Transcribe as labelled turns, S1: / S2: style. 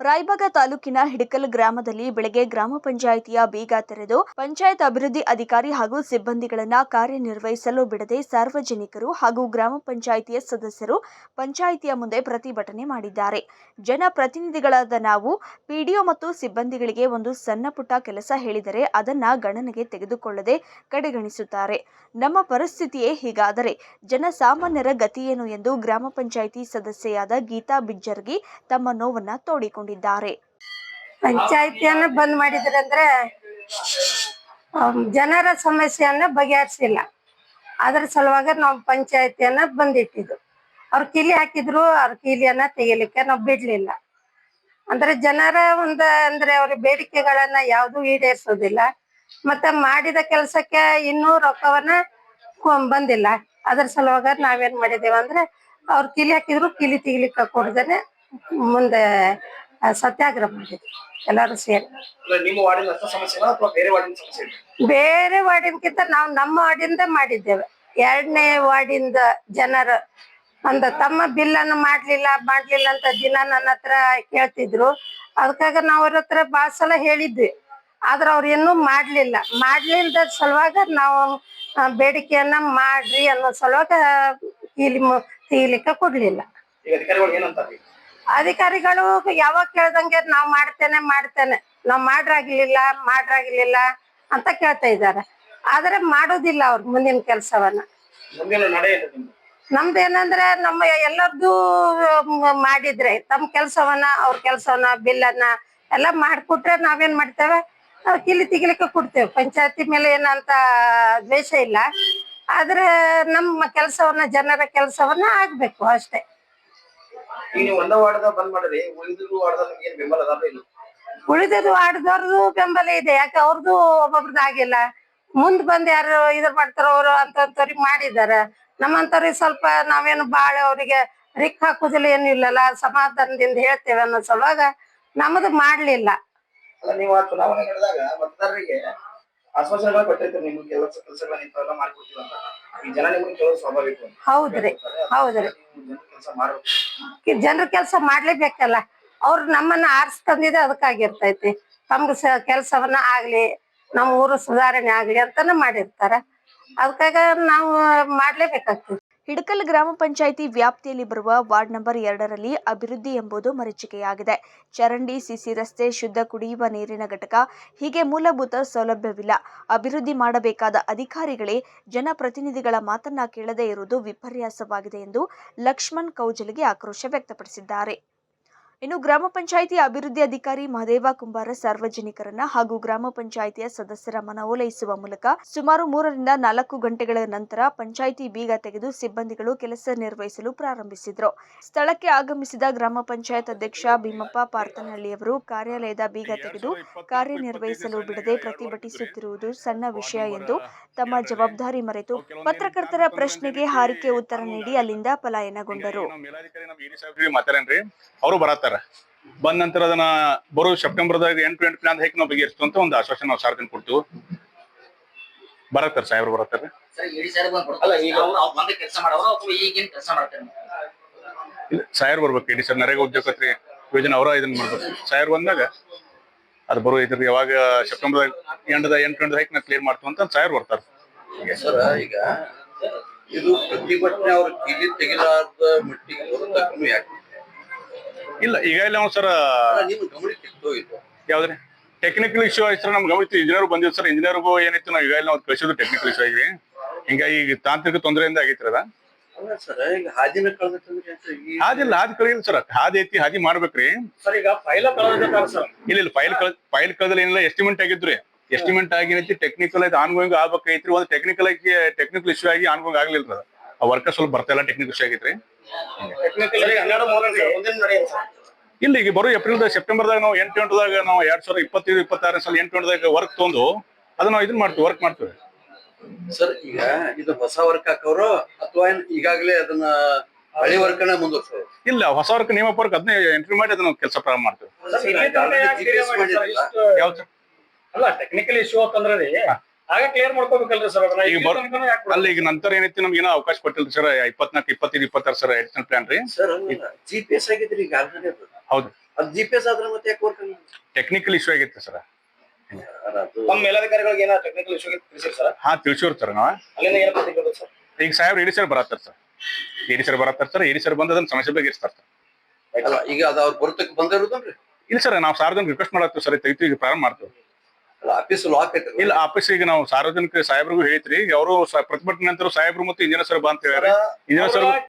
S1: ರಾಯಬಾಗ ತಾಲೂಕಿನ ಹಿಡಕಲ್ ಗ್ರಾಮದಲ್ಲಿ ಬೆಳಗ್ಗೆ ಗ್ರಾಮ ಪಂಚಾಯಿತಿಯ ಬೀಗ ತೆರೆದು ಪಂಚಾಯತ್ ಅಭಿವೃದ್ಧಿ ಅಧಿಕಾರಿ ಹಾಗೂ ಸಿಬ್ಬಂದಿಗಳನ್ನ ಕಾರ್ಯನಿರ್ವಹಿಸಲು ಬಿಡದೆ ಸಾರ್ವಜನಿಕರು ಹಾಗೂ ಗ್ರಾಮ ಪಂಚಾಯಿತಿಯ ಸದಸ್ಯರು ಪಂಚಾಯಿತಿಯ ಮುಂದೆ ಪ್ರತಿಭಟನೆ ಮಾಡಿದ್ದಾರೆ. ಜನಪ್ರತಿನಿಧಿಗಳಾದ ನಾವು, ಪಿಡಿಒ ಮತ್ತು ಸಿಬ್ಬಂದಿಗಳಿಗೆ ಒಂದು ಸಣ್ಣ ಪುಟ್ಟ ಕೆಲಸ ಹೇಳಿದರೆ ಅದನ್ನ ಗಣನೆಗೆ ತೆಗೆದುಕೊಳ್ಳದೆ ಕಡೆಗಣಿಸುತ್ತಾರೆ. ನಮ್ಮ ಪರಿಸ್ಥಿತಿಯೇ ಹೀಗಾದರೆ ಜನಸಾಮಾನ್ಯರ ಗತಿಯೇನು ಎಂದು ಗ್ರಾಮ ಪಂಚಾಯಿತಿ ಸದಸ್ಯೆಯಾದ ಗೀತಾ ಬಿಜ್ಜರ್ಗಿ ತಮ್ಮ ನೋವನ್ನ ತೋಡಿಕೊಂಡಿದ್ದಾರೆ
S2: ಪಂಚಾಯತಿಯನ್ನ ಬಂದ್ ಮಾಡಿದ್ರಂದ್ರೆ ಜನರ ಸಮಸ್ಯೆಯನ್ನ ಬಗೆಹರಿಸಿಲ್ಲ. ಅದ್ರ ಸಲುವಾಗ ನಾವು ಪಂಚಾಯತಿಯನ್ನ ಬಂದಿಟ್ಟಿದ್ದು. ಅವ್ರ ಕೀಲಿ ಹಾಕಿದ್ರು, ಅವ್ರ ಕೀಲಿಯನ್ನ ತೆಗಿಲಿಕ್ಕೆ ನಾವು ಬಿಡ್ಲಿಲ್ಲ. ಅಂದ್ರೆ ಜನರ ಒಂದ, ಅಂದ್ರೆ ಅವ್ರ ಬೇಡಿಕೆಗಳನ್ನ ಯಾವ್ದು ಈಡೇರಿಸೋದಿಲ್ಲ. ಮತ್ತೆ ಮಾಡಿದ ಕೆಲ್ಸಕ್ಕೆ ಇನ್ನೂ ರೊಕ್ಕವನ್ನ ಬಂದಿಲ್ಲ. ಅದ್ರ ಸಲುವಾಗ ನಾವೇನ್ ಮಾಡಿದೇವ ಅಂದ್ರೆ ಅವ್ರ ಕೀಲಿ ಹಾಕಿದ್ರು, ಕೀಲಿ ತೆಗಿಲಿಕ್ಕೆ ಕೊಡ್ದೇನೆ ಮುಂದೆ ಸತ್ಯಾಗ್ರಹ ಮಾಡಿದ್ವಿ ಎಲ್ಲಾರು ಸೇರಿ.
S3: ನಿಮ್ಮ ವಾರ್ಡಿನ ಅಷ್ಟ ಸಮಸ್ಯೆ ಅಥವಾ ಬೇರೆ ವಾರ್ಡಿನ ಸಮಸ್ಯೆ ಇದೆ?
S2: ಬೇರೆ ವಾರ್ಡಿನ್ಕಿಂತ ನಾವು ನಮ್ಮ ವಾರ್ಡಿಂದ ಮಾಡಿದ್ದೇವೆ. ಎರಡನೇ ವಾರ್ಡಿಂದ ಜನರ ಅಂದ ತಮ್ಮ ಬಿಲ್ ಅನ್ನು ಮಾಡ್ಲಿಲ್ಲ ಮಾಡ್ಲಿಲ್ಲ ಅಂತ ದಿನ ನನ್ನ ಹತ್ರ ಕೇಳ್ತಿದ್ರು ಅದಕ್ಕಾಗ ನಾವು ಅವ್ರ ಹತ್ರ ಬಾಳ ಸಲ ಹೇಳಿದ್ವಿ. ಆದ್ರ ಅವ್ರು ಇನ್ನೂ ಮಾಡ್ಲಿಲ್ಲ. ಮಾಡ್ಲಿಲ್ದ ಸಲುವಾಗ ನಾವು ಆ, ಬೇಡಿಕೆಯನ್ನ ಮಾಡ್ರಿ ಅನ್ನೋ ಸಲುವಾಗ ಇಲ್ಲಿ ಮು- ತೆಗಿಲಿಕ್ಕೆ ಕೊಡ್ಲಿಲ್ಲ.
S3: ಈಗ ಅಧಿಕಾರಿಗಳು ಏನಂತಾರೆ?
S2: ಅಧಿಕಾರಿಗಳು ಯಾವಾಗ ಕೇಳ್ದಂಗೆ ನಾವ್ ಮಾಡ್ತೇನೆ ಮಾಡ್ತೇನೆ. ನಾವ್ ಮಾಡ್ರಾಗ್ಲಿಲ್ಲ ಮಾಡ್ರಾಗ್ಲಿಲ್ಲ ಅಂತ ಕೇಳ್ತಾ ಇದ್ದಾರೆ. ಆದ್ರೆ ಮಾಡೋದಿಲ್ಲ ಅವ್ರ ಮುಂದಿನ ಕೆಲ್ಸವನ್ನ. ನಮ್ದೇನಂದ್ರೆ ನಮ್ಮ ಎಲ್ಲದ್ದು ಮಾಡಿದ್ರೆ ತಮ್ಮ ಕೆಲ್ಸವನ್ನ ಅವ್ರ ಕೆಲ್ಸವನ್ನ ಬಿಲ್ಲನ್ನ ಎಲ್ಲ ಮಾಡ್ಕೊಟ್ರೆ ನಾವೇನ್ ಮಾಡ್ತೇವೆ? ನಾವು ಕಿಲಿ ತೆಗಿಲಿಕ್ಕೆ ಕೊಡ್ತೇವೆ. ಪಂಚಾಯತಿ ಮೇಲೆ ಏನಂತ ದ್ವೇಷ ಇಲ್ಲ. ಆದ್ರೆ ನಮ್ಮ ಕೆಲಸವನ್ನ ಜನರ ಕೆಲಸವನ್ನ ಆಗ್ಬೇಕು ಅಷ್ಟೇ.
S3: ಈಗ ನೀವು ಒಂದ ವಾರ್ಡದ ಬಂದ್ ಮಾಡಿರಿ ಉಳಿದ್ರು ವಾರ್ಡದ ನಿಮ್ಗೆ ಏನ್ ಬೆಂಬಲ ಅದ ಇಲ್ಲ?
S2: ಉಳಿದದು ಆಡ್ದವ್ರದ್ದು ಬೆಂಬಲ ಇದೆ ಯಾಕೆ ಅವ್ರದ್ದು ಒಬ್ಬೊಬ್ರದ್ದು ಆಗಿಲ್ಲ. ಮುಂದ್ ಬಂದ್ ಯಾರು ಇದ್ರ ಮಾಡ್ತಾರ ಅವ್ರು ಅಂತವ್ರಿಗೆ ಮಾಡಿದಾರ. ನಮ್ಮಂತವ್ರಿಗೆ ಸ್ವಲ್ಪ ನಾವೇನು ಬಾಳ ಅವರಿಗೆ ರಿಕ್ ಹಾಕುದಿಲ್ಲ ಏನು ಇಲ್ಲಲ್ಲ ಸಮಾಧಾನದಿಂದ ಹೇಳ್ತೇವೆ ಅನ್ನೋ ಸಲುವಾಗ ನಮ್ದು ಮಾಡ್ಲಿಲ್ಲ.
S3: ಅಲ್ಲ ನೀವು ಆ ಚುನಾವಣೆ ನಡೆದಾಗ ಮತದಾರರಿಗೆ ಆಶ್ವಾಸನೆಗಳು ಕೊಟ್ಟಿರ್ತೀರಿ ನಿಮ್ಗೆ ಎಲ್ಲ ಕೆಲಸಗಳನ್ನ ಇಂಥವೆಲ್ಲ ಮಾಡ್ಕೊಡ್ತೀವಿ ಅಂತ. ಈ ಜನ ನಿಮ್ಗೆ ಕೇಳೋದು ಸ್ವಾಭಾವಿಕ.
S2: ಹೌದ್ರಿ ಹೌದ್ರಿ.
S3: ಕೆಲಸ ಮಾಡ್ಬೇಕು.
S2: ಜನರ ಕೆಲಸ ಮಾಡ್ಲೇಬೇಕಲ್ಲ, ಅವ್ರು ನಮ್ಮನ್ನ ಆರಿಸ್ಕೊಂಡಿದ್ದೆ ಅದಕ್ಕಾಗಿರ್ತೈತಿ. ತಮ್ಗ ಕೆಲ್ಸವನ್ನ ಆಗ್ಲಿ, ನಮ್ಮ ಊರು ಸುಧಾರಣೆ ಆಗ್ಲಿ ಅಂತಾನೆ ಮಾಡಿರ್ತಾರ. ಅದಕ್ಕಾಗ ನಾವು ಮಾಡ್ಲೇಬೇಕಾಗ್ತದೆ.
S1: ಹಿಡಕಲ್ ಗ್ರಾಮ ಪಂಚಾಯಿತಿ ವ್ಯಾಪ್ತಿಯಲ್ಲಿ ಬರುವ ವಾರ್ಡ್ ನಂಬರ್ ಎರಡರಲ್ಲಿ ಅಭಿವೃದ್ಧಿ ಎಂಬುದು ಮರೀಚಿಕೆಯಾಗಿದೆ. ಚರಂಡಿ, ಸಿಸಿ ರಸ್ತೆ, ಶುದ್ಧ ಕುಡಿಯುವ ನೀರಿನ ಘಟಕ ಹೀಗೆ ಮೂಲಭೂತ ಸೌಲಭ್ಯವಿಲ್ಲ. ಅಭಿವೃದ್ಧಿ ಮಾಡಬೇಕಾದ ಅಧಿಕಾರಿಗಳೇ ಜನಪ್ರತಿನಿಧಿಗಳ ಮಾತನ್ನ ಕೇಳದೇ ಇರುವುದು ವಿಪರ್ಯಾಸವಾಗಿದೆ ಎಂದು ಲಕ್ಷ್ಮಣ್ ಕೌಜಲಿಗೆ ಆಕ್ರೋಶ ವ್ಯಕ್ತಪಡಿಸಿದ್ದಾರೆ. ಇನ್ನು ಗ್ರಾಮ ಪಂಚಾಯಿತಿ ಅಭಿವೃದ್ಧಿ ಅಧಿಕಾರಿ ಮಹದೇವ ಕುಂಬಾರ ಸಾರ್ವಜನಿಕರನ್ನ ಹಾಗೂ ಗ್ರಾಮ ಪಂಚಾಯಿತಿಯ ಸದಸ್ಯರ ಮನವೊಲೈಸುವ ಮೂಲಕ ಸುಮಾರು ಮೂರರಿಂದ ನಾಲ್ಕು ಗಂಟೆಗಳ ನಂತರ ಪಂಚಾಯಿತಿ ಬೀಗ ತೆಗೆದು ಸಿಬ್ಬಂದಿಗಳು ಕೆಲಸ ನಿರ್ವಹಿಸಲು ಪ್ರಾರಂಭಿಸಿದ್ರು. ಸ್ಥಳಕ್ಕೆ ಆಗಮಿಸಿದ ಗ್ರಾಮ ಪಂಚಾಯತ್ ಅಧ್ಯಕ್ಷ ಭೀಮಪ್ಪ ಪಾರ್ತನಹಳ್ಳಿಯವರು ಕಾರ್ಯಾಲಯದ ಬೀಗ ತೆಗೆದು ಕಾರ್ಯನಿರ್ವಹಿಸಲು ಬಿಡದೆ ಪ್ರತಿಭಟಿಸುತ್ತಿರುವುದು ಸಣ್ಣ ವಿಷಯ ಎಂದು ತಮ್ಮ ಜವಾಬ್ದಾರಿ ಮರೆತು ಪತ್ರಕರ್ತರ ಪ್ರಶ್ನೆಗೆ ಹಾರಿಕೆ ಉತ್ತರ ನೀಡಿ ಅಲ್ಲಿಂದ ಪಲಾಯನಗೊಂಡರು.
S4: ಬರತ್ತಾರ ಬಂದ ನಂತರ ಅದನ್ನ ಬರೋ ಸೆಪ್ಟೆಂಬರ್ದಾಗ ಎಂಟು ಎಂಟು ಪ್ಲಾನ್ ಹೇಗೆ ನಾವು ಬಗೆಹರಿಸ್ತು ಅಂತ ಒಂದು ಆಶ್ವಾಸನೆ ನಾವು ಸಾರ್ವಜನಿಕ ಕೊಡ್ತೀವಿ. ಬರತ್ತಾರ ಸಾಹೇಬ್ರು ಬರತ್ತಾರ.
S5: ಸರ್ ಇಡೀ ಸರ್ ಬಂದ್ಬಿಡ್ತಾರೆ
S3: ಅಲ್ಲ,
S5: ಅಲ್ಲ
S3: ಈಗ
S5: ಈಗ ಅವ್ರು ಅವ್ರು ಬಂದ ಕೆಲಸ ಮಾಡೋರು ಅಥವಾ ಈಗೇನ್ ಕೆಲಸ ಮಾಡ್ತಾರೆ?
S4: ಇಲ್ಲ ಸಾಯರ್ ಬರ್ಬೇಕು. ಇಡಿ ಸರ್ ನರೇಗಾ ಉದ್ಯೋಗತ್ರಿ ಯೋಜನೆ ಅವರ ಇದನ್ನ ಮಾಡ್ಬೇಕು. ಸಾಯರ್ ಬಂದಾಗ ಅದು ಬರೋ ಇದ್ರ ಯಾವಾಗ ಸೆಪ್ಟೆಂಬರ್ ಎಂಟದ ಎಂಟು ಎಂಟು ಹೈಕ್ ನಾ ಕ್ಲಿಯರ್ ಮಾಡ್ತೀವಿ ಅಂತ ಸಾಯರ್ ಬರ್ತಾರ.
S6: ಈಗ ಇದು ಪ್ರತಿಭಟನೆ ಅವ್ರ ಕಿಲಿ ತೆಗಿಲಾರ್ದ ಮಟ್ಟಿಗೆ ಯಾಕೆ?
S4: ಇಲ್ಲ ಈಗ ಇಲ್ಲ ಅವ್ನು ಸರ್
S6: ನಿಮ್ಮ ಗಮನಕ್ಕೆ
S4: ಯಾವ್ದ್ರಿ? ಟೆಕ್ನಿಕಲ್ ಇಶ್ಯೂ ಆಯ್ತು ಸರ್ ನಮ್ಗೆ ಗಮನಿತ್ತು ಇಂಜಿನಿಯರ್ ಬಂದಿದ್ದು ಸರ್ ಇಂಜಿನಿಯರ್ಗೂ ಏನಿತ್ತು ನಾವು ಈಗ ನಾವು ಕಳಿಸಿದ್ದು ಟೆಕ್ನಿಕಲ್ ಇಶ್ಯೂ ಆಗಿ ಹಿಂಗಾಗಿ ಈಗ ತಾಂತ್ರಿಕ ತೊಂದರೆಯಿಂದ ಆಗೈತ್ರಿ ಅದ.
S6: ಸರ್ ಈಗ ಹಾದಿನ? ಈ
S4: ಹಾದಿಲ್ಲ ಹಾದಿ ಕಳಿಲ್ಲ ಸರ್ ಹಾದಿ ಐತಿ ಹಾದಿ ಮಾಡ್ಬೇಕ್ರಿ.
S3: ಸರ್ ಈಗ ಫೈಲ ಕಳೆದಿರ್ತಾರ ಸರ್.
S4: ಇಲ್ಲ ಇಲ್ಲ ಫೈಲ್ ಕಳ್ ಫೈಲ್ ಕಳೆದಲ್ಲ ಏನಿಲ್ಲ ಎಸ್ಟಿಮೇಟ್ ಆಗಿದ್ರಿ. ಎಸ್ಟಿಮೇಟ್ ಆಗಿ ಟೆಕ್ನಿಕಲ್ ಆಯ್ತು ಆನ್ಗೋಯಿಂಗ್ ಆಗ್ಬೇಕೈತ್ರಿ ಒಂದು ಟೆಕ್ನಿಕಲ್ ಆಗಿ ಟೆಕ್ನಿಕಲ್ ಇಶ್ಯೂ ಆಗಿ ಆನ್ಗೋಯಿಂಗ್ ಆಗ್ಲಿಲ್ಲ ಸರ್ ವರ್ಕರ್ ಸ್ವಲ್ಪ ಬರ್ತಾ ಇಲ್ಲ ಟೆಕ್ನಿಕಲ್ ಇಶ್ಯೂ ಆಗೈತ್ರಿ. ಇಲ್ಲ ಈಗ ಬರೋ ಏಪ್ರಿಲ್ ಸೆಪ್ಟೆಂಬರ್ದಾಗ ನಾವು ಎಂಟು ದಾಗ ನಾವು ಎರಡ್ ಸಾವಿರದ ಇಪ್ಪತ್ತೈದು ಇಪ್ಪತ್ತಾರನೇ ಸಲ ಎಂಟು ದಾಗ ವರ್ಕ್ ತೊಂದು ಅದನ್ನ ನಾವು ಇದನ್ನ ಮಾಡ್ತೀವಿ ವರ್ಕ್ ಮಾಡ್ತೇವೆ.
S6: ಸರ್ ಈಗ ಇದು ಹೊಸ ವರ್ಕ್ ಹಾಕವ್ರು ಅಥವಾ ಈಗಾಗಲೇ ಅದನ್ನ ಹಳಿ ವರ್ಕನ ಮುಂದುವರ್ಸೋರು?
S4: ಇಲ್ಲ ಹೊಸ ವರ್ಕ್ ನಿಯಮ ವರ್ಕ್ ಅದನ್ನೇ ಎಂಟ್ರಿ ಮಾಡಿ ಅದನ್ನ ಕೆಲಸ ಪ್ರಾರಂಭ ಮಾಡ್ತೀವಿ.
S3: ಅಲ್ಲ ಟೆಕ್ನಿಕಲ್ ಇಶ್ಯೂ ಅಂತಂದ್ರೆ ರೀ ಆಗ ಕ್ಲಿಯರ್ ಮಾಡ್ಕೋಬೇಕಲ್ರಿ ಸರ್ ಅದನ್ನ.
S4: ಈಗ ಬರ್- ಅಲ್ಲ ಈಗ ನಂತರ ಏನೈತಿ ನಮ್ಗೆ ಏನೋ ಅವಕಾಶ ಕೊಟ್ಟಿಲ್ಲ ಸರ್ ಇಪ್ಪತ್ನಾಲ್ಕು ಇಪ್ಪತ್ತೈದು ಇಪ್ಪತ್ತಾರು ಸರ್ ಎಡಿಷನಲ್ ಪ್ಲಾನ್ ರೀ.
S6: ಸರ್ ಜಿ ಪಿ ಎಸ್ ಆಗಿದ್ರಿ ಈಗ ಆಲ್ರೆಡಿ ಅದು
S4: ಹೌದು.
S6: ಅದ್ ಜಿ ಪಿ ಎಸ್ ಆದ್ರೆ ಮತ್ತೆ ಯಾಕೆ ವರ್ಕ್
S4: ಟೆಕ್ನಿಕಲ್ ಇಶ್ಯೂ ಆಗಿತ್ತು ಸರ್
S3: ನಮ್ಮ ಮೇಲಧಿಕಾರಿಗಳಿಗೆ ಏನೋ ಟೆಕ್ನಿಕಲ್ ಇಶ್ಯೂ ತಿಳಿಸಿರಿ ಸರ್
S4: ಹಾ ತಿಳಿಸೋರ್ ಸರ್ ನಾವ.
S3: ಅಲ್ಲಿಂದ ಏನು ಪ್ರತಿಕ್ರಿಯೆ ಸರ್
S4: ಈಗ ಸಾಹೇಬ್ರು ಇಡಿ ಸರ್ ಬರತ್ತಾರ ಸರ್ ಇಡಿ ಸರ್ ಬರತ್ತಾರ ಸರ್ ಇಡಿ ಸರ್ ಬಂದು ಅದನ್ನ ಸಮಸ್ಯೆ ಬಗೆಹರಿಸ್ತಾರ ಸರ್
S6: ಅಲ್ಲ ಈಗ ಅದ ಅವ್ರ ಬರ್ತಕ್ ಬಂದಿರೋದನ್ರಿ?
S4: ಇಲ್ಲ ಸರ್ ನಾವು ಸಾರ್ವಜನಿಕ ರಿಕ್ವೆಸ್ಟ್ ಮಾಡತ್ತೀವಿ ಸರ್ ತೆಗಿತೀವಿ ಈಗ ಪ್ರಾರಂಭ ಮಾಡ್ತೀವಿ.
S6: ಆಫೀಸ್ ಲಾಕ್ ಐತೆ
S4: ಇಲ್ಲ ಆಫೀಸ್ ಈಗ ನಾವು ಸಾರ್ವಜನಿಕ ಸಾಹೇಬ್ರಿಗೂ ಹೇಳ್ತೀರಿ ಅವರು ಪ್ರತಿಭಟನೆ ನಂತರ ಸಾಹೇಬ್ರು ಮತ್ತು ಇಂಜಿನಿಯರ್ ಸರ್ ಬಾ ಅಂತ ಹೇಳ್ಯಾರ. Engineer sir